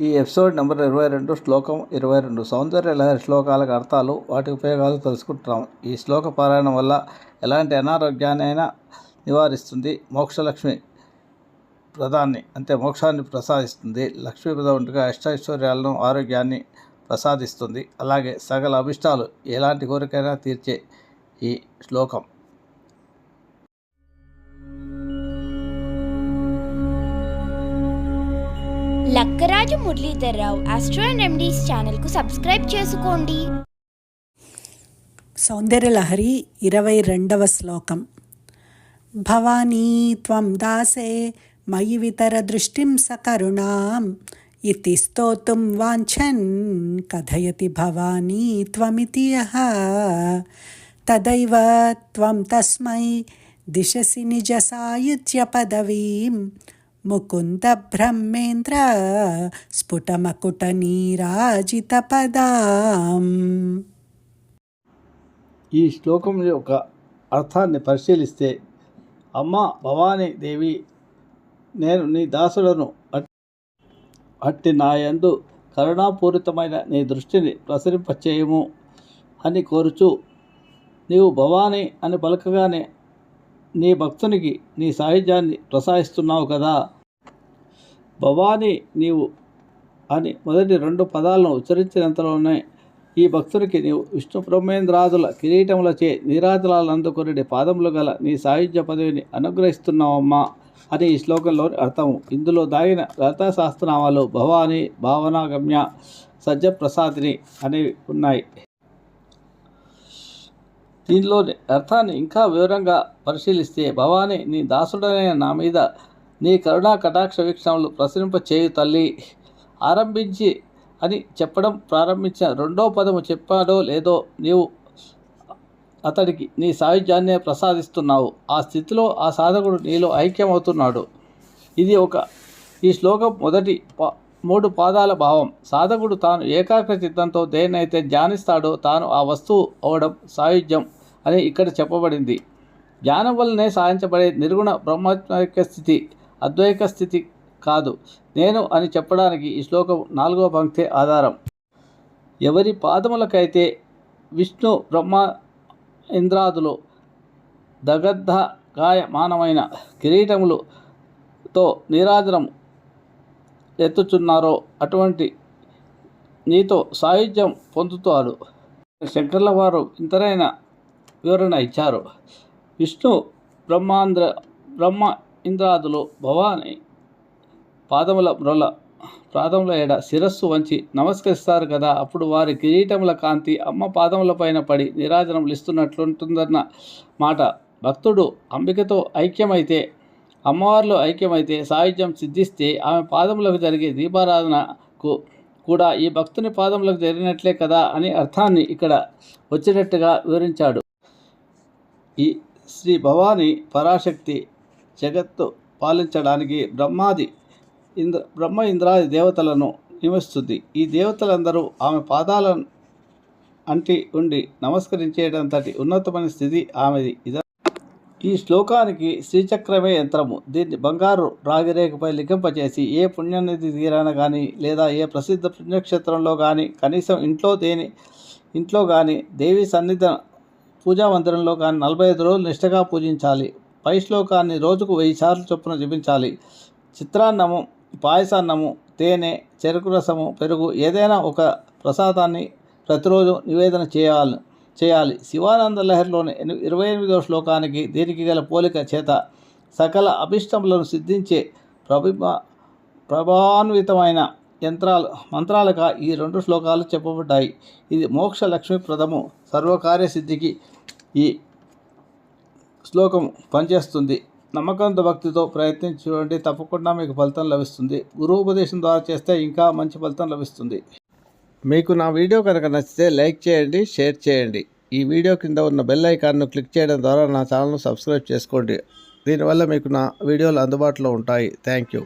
ఈ episode number ఇరవై రెండు శ్లోకం ఇరవై రెండు. సౌందర్య లహరి శ్లోకాలకు అర్థాలు వాటి ఉపయోగాలు తెలుసుకుంటున్నాం. ఈ శ్లోక పారాయణం వల్ల ఎలాంటి అనారోగ్యాన్ని అయినా నివారిస్తుంది. మోక్షలక్ష్మి ప్రదాన్ని అంటే మోక్షాన్ని ప్రసాదిస్తుంది. లక్ష్మీ ఉండగా అష్టైశ్వర్యాలను ఆరోగ్యాన్ని ప్రసాదిస్తుంది. అలాగే సకల అభిష్టాలు ఎలాంటి కోరికైనా తీర్చే ఈ శ్లోకం. Lakkaraju Muralidhar Rao astro and remedies ఛానల్కు సబ్స్క్రైబ్ చేసుకోండి. సౌందర్యలహరి ఇరవై రెండవ శ్లోకం. భవానీ త్వం దాసే మయి వితర దృష్టిం సకరుణాం ఇతి స్తోతుం వాంఛన్ కథయతి భవానీ త్వమితి యః తదైవ త్వం తస్మై దిశసి నిజ సాయుధ్య పదవీం. ముకుంద బ్రహ్మేంద్ర స్ఫుటమకుట నీరాజిత పదాం. ఈ శ్లోకం యొక్క అర్థాన్ని పరిశీలిస్తే అమ్మ భవానీ దేవి నేను నీ దాసులను అట్- అట్టి నాయందు కరుణాపూరితమైన నీ దృష్టిని ప్రసరింపచేయము అని కోరుచు నీవు భవానీ అని పలకగానే నీ భక్తునికి నీ సాహిత్యాన్ని ప్రసాదిస్తున్నావు కదా. భవానీ నీవు అని మొదటి రెండు పదాలను ఉచ్చరించినంతలోనే ఈ భక్తునికి నీవు విష్ణు బ్రహ్మేంద్రాదుల కిరీటములచే నీరాజలాలు పాదములు గల నీ సాహిత్య పదవిని అనుగ్రహిస్తున్నావమ్మా అని ఈ శ్లోకంలోని అర్థము. ఇందులో దాగిన లతాశాస్త్రనామాలు శాస్త్రనామాలు భావనాగమ్య సజ్జప్రసాదిని అనేవి ఉన్నాయి. దీనిలోని అర్థాన్ని ఇంకా వివరంగా పరిశీలిస్తే భవాని నీ దాసుడైన నా మీద నీ కరుణా కటాక్ష వీక్షణలు ప్రసరింప చేయు తల్లి. ఆరంభించి అని చెప్పడం ప్రారంభించిన రెండో పదము చెప్పాడో లేదో నీవు అతడికి నీ సాయుధ్యాన్నే ప్రసాదిస్తున్నావు. ఆ స్థితిలో ఆ సాధకుడు నీలో ఐక్యమవుతున్నాడు. ఇది ఒక ఈ శ్లోకం మొదటి పా మూడు పాదాల భావం. సాధకుడు తాను ఏకాగ్ర చిత్తంతో దేన్నైతే ధ్యానిస్తాడో తాను ఆ వస్తువు అవడం సాయుధ్యం. అని ఇక్కడ చెప్పబడింది. జ్ఞానం వల్లనే సాధించబడే నిర్గుణ బ్రహ్మాత్మక స్థితి అద్వైక స్థితి కాదు. నేను అని చెప్పడానికి ఈ శ్లోకం నాలుగవ పంక్తి ఆధారం. ఎవరి పాదములకైతే విష్ణు బ్రహ్మ ఇంద్రాదులు దగద్ధ గాయమానమైన కిరీటములుతో నీరాజనం ఎత్తుచున్నారో అటువంటి నీతో సాయుధ్యం పొందుతాడు. శంకర్ల వారు ఇంతరైన వివరణ ఇచ్చారు. విష్ణు బ్రహ్మాంధ్ర బ్రహ్మ ఇంద్రాదులు భవాని పాదముల మ్రొల పాదముల ఎడ శిరస్సు వంచి నమస్కరిస్తారు కదా అప్పుడు వారి కిరీటముల కాంతి అమ్మ పాదముల పైన పడి నిరాజనములు ఇస్తున్నట్లుంటుందన్న మాట. భక్తుడు అంబికతో ఐక్యమైతే అమ్మవారిలో ఐక్యమైతే సాయుధ్యం సిద్ధిస్తే ఆమె పాదములకు జరిగే దీపారాధనకు కూడా ఈ భక్తుని పాదములకు జరిగినట్లే కదా అని అర్థాన్ని ఇక్కడ వచ్చినట్టుగా వివరించాడు. ఈ శ్రీ భవాని పరాశక్తి జగత్తు పాలించడానికి బ్రహ్మాది ఇంద్ర బ్రహ్మ ఇంద్రాది దేవతలను నియమిస్తుంది. ఈ దేవతలందరూ ఆమె పాదాలను అంటి ఉండి నమస్కరించేటంతటి ఉన్నతమైన స్థితి ఆమెది. ఇద ఈ శ్లోకానికి శ్రీచక్రమే యంత్రము. దీన్ని బంగారు రాగిరేఖపై లిఖింపచేసి ఏ పుణ్యనిధి తీరాన కానీ లేదా ఏ ప్రసిద్ధ పుణ్యక్షేత్రంలో కానీ కనీసం ఇంట్లో దేని ఇంట్లో కానీ దేవి సన్నిధి పూజా కానీ నలభై ఐదు రోజులు నిష్ఠగా పూజించాలి. పై శ్లోకాన్ని రోజుకు వెయ్యి సార్లు చొప్పున జపించాలి. చిత్రాన్నము పాయసాన్నము తేనె చెరుకు రసము పెరుగు ఏదైనా ఒక ప్రసాదాన్ని ప్రతిరోజు నివేదన చేయాలి. చేయాలి. శివానంద లహరిలోని ఇరవై ఎనిమిదవ శ్లోకానికి దీనికి గల పోలిక చేత సకల అభిష్టములను సిద్ధించే ప్రభిమ ప్రభాన్వితమైన యంత్రాలు మంత్రాలుగా ఈ రెండు శ్లోకాలు చెప్పబడ్డాయి. ఇది మోక్ష లక్ష్మీప్రదము సర్వకార్యసిద్ధికి ఈ శ్లోకం పనిచేస్తుంది. నమ్మకంతో భక్తితో ప్రయత్నం చూడండి తప్పకుండా మీకు ఫలితం లభిస్తుంది. గురువు ఉపదేశం ద్వారా చేస్తే ఇంకా మంచి ఫలితం లభిస్తుంది. మీకు నా వీడియో కనుక నచ్చితే లైక్ చేయండి షేర్ చేయండి. ఈ వీడియో కింద ఉన్న బెల్ ఐకాన్ను క్లిక్ చేయడం ద్వారా నా ఛానల్ను సబ్స్క్రైబ్ చేసుకోండి. దీనివల్ల మీకు నా వీడియోలు అందుబాటులో ఉంటాయి. Thank you.